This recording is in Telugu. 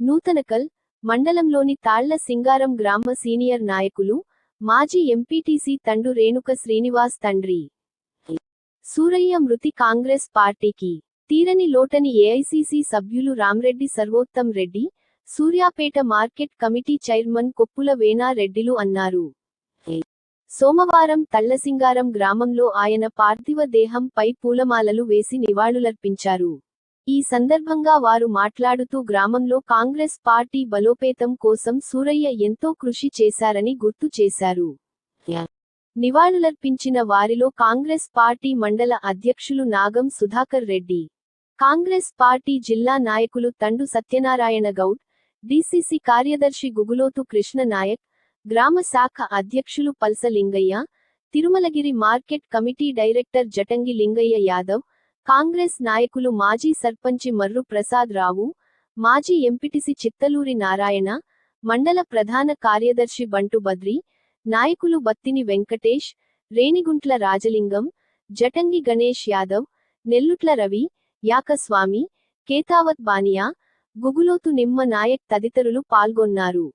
నూతనకల్ మండలంలోని తాళ్ళ సింగారం గ్రామ సీనియర్ నాయకులు మాజీ ఎంపీటీసీ తండు రేణుక శ్రీనివాస్ తండ్రి. సూరయ్య మృతి కాంగ్రెస్ పార్టీకి తీరని లోటని ఏఐసీసీ సభ్యులు Ramreddy Sarvottam Reddy Suryapet market committee chairman Koppula వేణారెడ్డిలు అన్నారు. సోమవారం తళ్ళసింగారం గ్రామంలో ఆయన పార్థివ దేహంపై పూలమాలలు వేసి నివాళులర్పించారు. ఈ సందర్భంగా వారు మాట్లాడుతూ గ్రామంలో కాంగ్రెస్ పార్టీ బలోపేతం కోసం సూరయ్య ఎంతో కృషి చేశారని గుర్తు చేశారు. నివాళులర్పించిన వారిలో కాంగ్రెస్ పార్టీ మండల అధ్యక్షులు నాగం సుధాకర్ రెడ్డి కాంగ్రెస్ పార్టీ జిల్లా నాయకులు తండు సత్యనారాయణ గౌడ్ డిసిసి కార్యదర్శి గుగులోతు కృష్ణ నాయక్ గ్రామ శాఖ అధ్యక్షులు Palsa Lingaiah Tirumalagiri market committee director Jatangi Lingaiah Yadav Congress నాయకులు మాజీ సర్పంచి మర్రు ప్రసాద్ రావు మాజీ ఎంపిటిసి చిత్తలూరి నారాయణ మండల ప్రధాన కార్యదర్శి బంటు బద్రి నాయకులు బత్తిని వెంకటేష్ రేణిగుంట్ల రాజలింగం జటంగి గణేష్ యాదవ్ నెల్లుట్ల రవి యాకస్వామి కేతావత్ బానియా గుగులోతు నిమ్మ నాయక్ తదితరులు పాల్గొన్నారు.